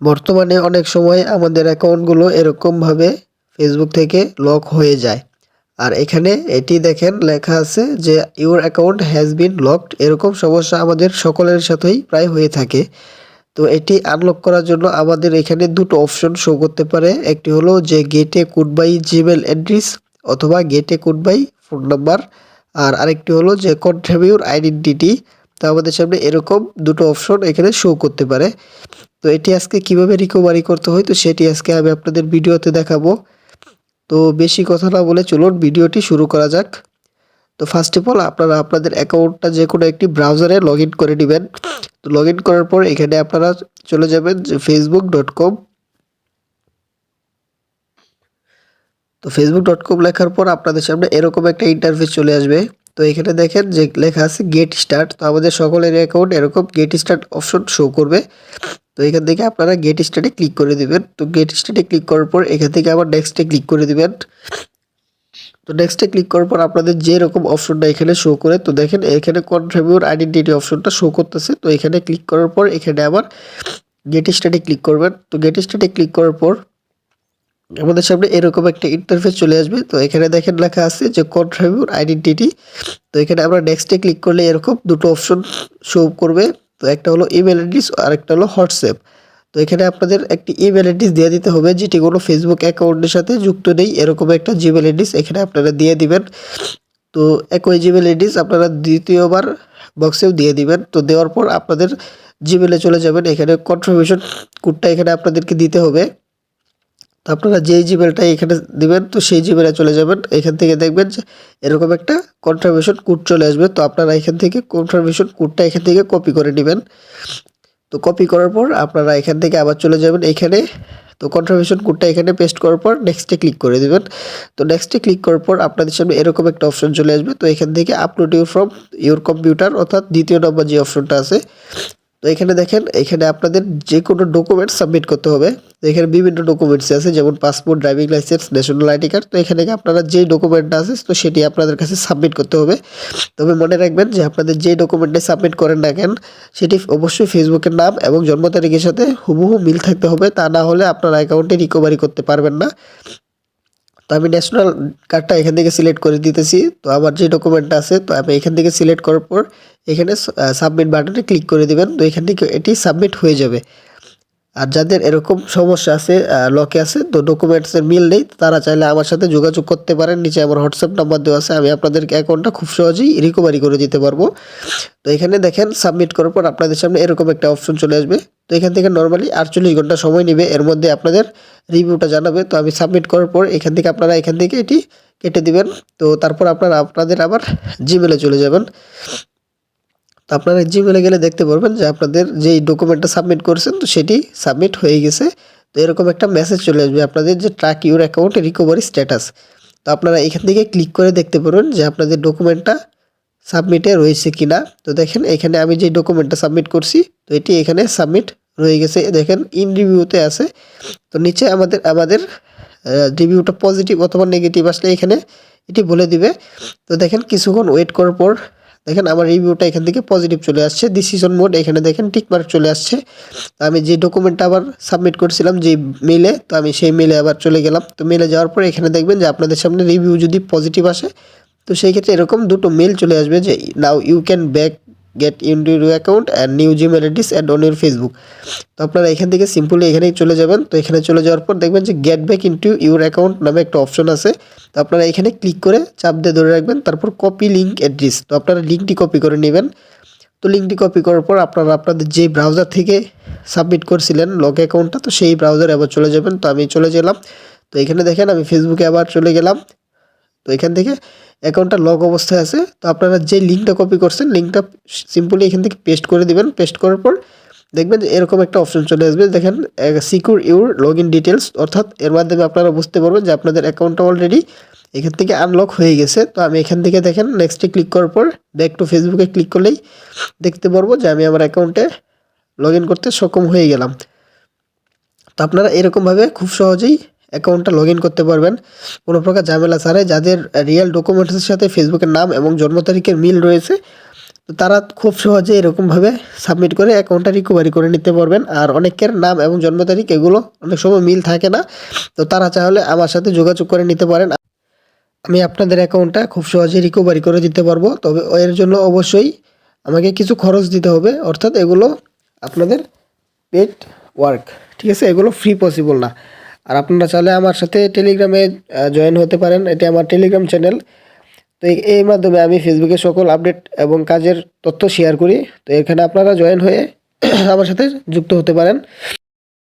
বর্তমানে অনেক সময় আমাদের অ্যাকাউন্টগুলো এরকমভাবে ফেসবুক থেকে লক হয়ে যায়। আর এখানে এটি দেখেন লেখা আছে যে your account has been locked এরকম সমস্যা আমাদের সকলের সাথেই প্রায় হয়ে থাকে। তো এটি আনলক করার জন্য আমাদের এখানে দুটো অপশন শো করতে পারে। একটি হলো যে গেটে কুড বাই জিমেল অ্যাড্রেস অথবা get a code by phone number আর আরেকটি হলো যে কন্ট্রিবিউর আইডেন্টিটি তো আমাদের সামনে এরকম দুটো অপশন এখানে শো করতে পারে। তো এটি আজকে কীভাবে রিকভারি করতে হয়, তো সেটি আজকে আমি আপনাদের ভিডিওতে দেখাবো। তো বেশি কথা না বলে চলুন ভিডিওটি শুরু করা যাক। তো ফার্স্ট অফ অল আপনারা আপনাদের অ্যাকাউন্টটা যে কোনো একটি ব্রাউজারে লগ ইন করে নেবেন। তো লগ ইন করার পর এখানে আপনারা চলে যাবেন ফেসবুক ডট কম তো ফেসবুক ডট কম লেখার পর আপনাদের সামনে এরকম একটা ইন্টারফেস চলে আসবে। তো এখানে দেখেন যে লেখা আছে গেট স্টার্ট তো আমাদের সকলের অ্যাকাউন্ট এরকম গেট স্টার্ট অপশন শো করবে। তো এখান থেকে আপনারা গেট স্টার্টে ক্লিক করে দিবেন। তো গেট স্টার্টে ক্লিক করার পর এখান থেকে আবার নেক্সটে ক্লিক করে দিবেন। তো নেক্সটে ক্লিক করার পর আপনাদের যে রকম অপশনটা এখানে শো করে, তো দেখেন এখানে কন্ট্রিবিউট আইডেন্টিটি অপশনটা শো করতেছে। তো এখানে ক্লিক করার পর এখানে আবার গেট স্টার্টে ক্লিক করবেন। তো গেট স্টার্টে ক্লিক করার পর আমাদের সামনে এরকম একটা ইন্টারফেস চলে আসবে। তো এখানে দেখেন লেখা আছে যে কন্ট্রিবিউট আইডেন্টিটি তো এখানে আমরা নেক্সটে ক্লিক করলে এরকম দুটো অপশন শো করবে। তো একটা হলো ইমেল অ্যাড্রেস আর একটা হলো হোয়াটসঅ্যাপ। তো এখানে আপনাদের একটি ইমেল অ্যাড্রেস দিয়ে দিতে হবে, যেটি কোনো ফেসবুক অ্যাকাউন্টের সাথে যুক্ত নেই। এরকম একটা জিমেল অ্যাড্রেস এখানে আপনারা দিয়ে দিবেন। তো একই জিমেল অ্যাড্রেস আপনারা দ্বিতীয়বার বক্সেও দিয়ে দিবেন। তো দেওয়ার পর আপনাদের জিমেলে চলে যাবেন। এখানে কনফার্মেশন কোডটা এখানে আপনাদেরকে দিতে হবে। তো আপনারা যেই জিমেলটা এখানে দিবেন, তো সেই জিমেলে চলে যাবেন। এখান থেকে দেখবেন যে এরকম একটা কনফার্মেশন কোড চলে আসবে। তো আপনারা এখান থেকে কনফার্মেশন কোডটা এখান থেকে কপি করে নেবেন। তো কপি করার পর আপনারা এখান থেকে আবার চলে যাবেন এখানে। তো কনফার্মেশন কোডটা এখানে পেস্ট করার পর নেক্সটে ক্লিক করে দেবেন। তো নেক্সটে ক্লিক করার পর আপনাদের সামনে এরকম একটা অপশন চলে আসবে। তো এখান থেকে upload your from your computer অর্থাৎ দ্বিতীয় নম্বর যে অপশনটা আছে তো এখানে দেখেন, এখানে আপনাদের যে কোনো ডকুমেন্ট সাবমিট করতে হবে। তো এখানে বিভিন্ন ডকুমেন্টস আছে, যেমন passport driving licence national ID card তো এখানে আপনারা যেই ডকুমেন্টটা আছে, তো সেটি আপনাদের কাছে সাবমিট করতে হবে। তবে মনে রাখবেন যে আপনাদের যেই ডকুমেন্টে সাবমিট করেন না কেন, সেটি অবশ্যই ফেসবুকের নাম এবং জন্ম তারিখের সাথে হুবহু মিল থাকতে হবে। তা না হলে আপনার অ্যাকাউন্টে রিকভারি করতে পারবেন না। তো আমি ন্যাশনাল কার্ডটা এখান থেকে সিলেক্ট করে দিতেছি। তো আমার যে ডকুমেন্টটা আছে, তো আমি এখান থেকে সিলেক্ট করার পর এখানে সাবমিট বাটনে ক্লিক করে দিবেন। তো এখান থেকে এটি সাবমিট হয়ে যাবে। আর যাদের এরকম সমস্যা আছে লকে আছে, তো ডকুমেন্টসের মিল নেই, তারা চাইলে আমার সাথে যোগাযোগ করতে পারেন। নিচে আমার হোয়াটসঅ্যাপ নাম্বার দেওয়া আছে, আমি আপনাদের অ্যাকাউন্টটা খুব সহজেই রিকভারি করে দিতে পারব। তো এখানে দেখেন সাবমিট করার পর আপনাদের সামনে এরকম একটা অপশন চলে আসবে। তো এখান থেকে নর্মালি আটচল্লিশ ঘণ্টা সময় নেবে। এর মধ্যে আপনাদের রিভিউটা জানাবে। তো আমি সাবমিট করার পর এখান থেকে আপনারা এখান থেকে এটি কেটে দিবেন। তো তারপর আপনারা, আপনাদের আবার জিমেলে চলে যাবেন। তো আপনারা জিমেলে গেলে দেখতে পারবেন যে আপনাদের যেই ডকুমেন্টটা সাবমিট করেছেন, তো সেটি সাবমিট হয়ে গেছে। তো এরকম একটা মেসেজ চলে আসবে আপনাদের যে track your account recovery status তো আপনারা এখান থেকে ক্লিক করে দেখতে পারবেন যে আপনাদের ডকুমেন্টটা সাবমিটে রয়েছে কি না তো দেখেন, এখানে আমি যে ডকুমেন্টটা সাবমিট করছি, তো এটি এখানে সাবমিট রয়ে গেছে। দেখেন ইন রিভিউতে আছে। তো নিচে আমাদের আমাদের রিভিউটা পজিটিভ অথবা নেগেটিভ আসলে এখানে এটি বলে দিবে। তো দেখেন, কিছুক্ষণ ওয়েট করার পর দেখেন আমার রিভিউটা এখান থেকে পজিটিভ চলে আসছে ডিসিশন মোড এখানে দেখেন টিকমার্ক চলে আসছে। আমি যে ডকুমেন্টটা আবার সাবমিট করেছিলাম, যে মেলে তো আমি সেই মেলে আবার চলে গেলাম। তো মেলে যাওয়ার পর এখানে দেখবেন যে আপনাদের সামনে রিভিউ যদি পজিটিভ আসে, তো সেই ক্ষেত্রে এরকম দুটো মেল চলে আসবে যে now you can back get your account and new Gmail address and on your Facebook তো আপনারা এখান থেকে সিম্পলি এখানেই চলে যাবেন। তো এখানে চলে যাওয়ার পর দেখবেন যে get back into your account নামে একটা অপশন আছে। তো আপনারা এখানে ক্লিক করে চাপ দিয়ে ধরে রাখবেন, তারপর কপি লিঙ্ক অ্যাড্রেস তো আপনারা লিঙ্কটি কপি করে নেবেন। তো লিঙ্কটি কপি করার পর আপনারা আপনাদের যে ব্রাউজার থেকে সাবমিট করছিলেন লগ অ্যাকাউন্টটা তো সেই ব্রাউজারে আবার চলে যাবেন। তো আমি চলে গেলাম। তো এখানে দেখেন আমি ফেসবুকে আবার চলে গেলাম। তো এখান থেকে অ্যাকাউন্টটা লগ অবস্থায় আছে। তো আপনারা যে লিঙ্কটা কপি করছেন লিঙ্কটা সিম্পলি এখান থেকে পেস্ট করে দিবেন। পেস্ট করার পর দেখবেন যে এরকম একটা অপশন চলে আসবে। দেখেন secure your log in details অর্থাৎ এর মাধ্যমে আপনারা বুঝতে পারবেন যে আপনাদের অ্যাকাউন্টটা অলরেডি এখান থেকে আনলক হয়ে গেছে। তো আমি এখান থেকে দেখেন নেক্সটে ক্লিক করার পর ব্যাক টু ফেসবুকে ক্লিক করলেই দেখতে পারব যে আমি আমার অ্যাকাউন্টে লগ করতে সক্ষম হয়ে গেলাম। তো আপনারা এরকমভাবে খুব সহজেই অ্যাকাউন্টটা লগ ইন করতে পারবেন। কোনো প্রকার ঝামেলা ছাড়াই যাদের রিয়েল ডকুমেন্টসের সাথে ফেসবুকের নাম এবং জন্ম তারিখের মিল রয়েছে, তারা খুব সহজে এরকমভাবে সাবমিট করে অ্যাকাউন্টটা রিকভারি করে নিতে পারবেন। আর অনেকের নাম এবং জন্ম তারিখ এগুলো অনেক সময় মিল থাকে না। তো তারা চাহলে আমার সাথে যোগাযোগ করে নিতে পারেন। আমি আপনাদের অ্যাকাউন্টটা খুব সহজে রিকভারি করে দিতে পারব। তবে এর জন্য অবশ্যই আমাকে কিছু খরচ দিতে হবে। অর্থাৎ এগুলো আপনাদের পেড ওয়ার্ক ঠিক আছে? এগুলো ফ্রি পসিবল না। আর আপনারা চাইলে আমার সাথে টেলিগ্রামে জয়েন হতে পারেন। এটি আমার টেলিগ্রাম চ্যানেল তো এই- মাধ্যমে আমি ফেসবুকে সকল আপডেট এবং কাজের তথ্য শেয়ার করি। তো এখানে আপনারা জয়েন হয়ে আমার সাথে যুক্ত হতে পারেন।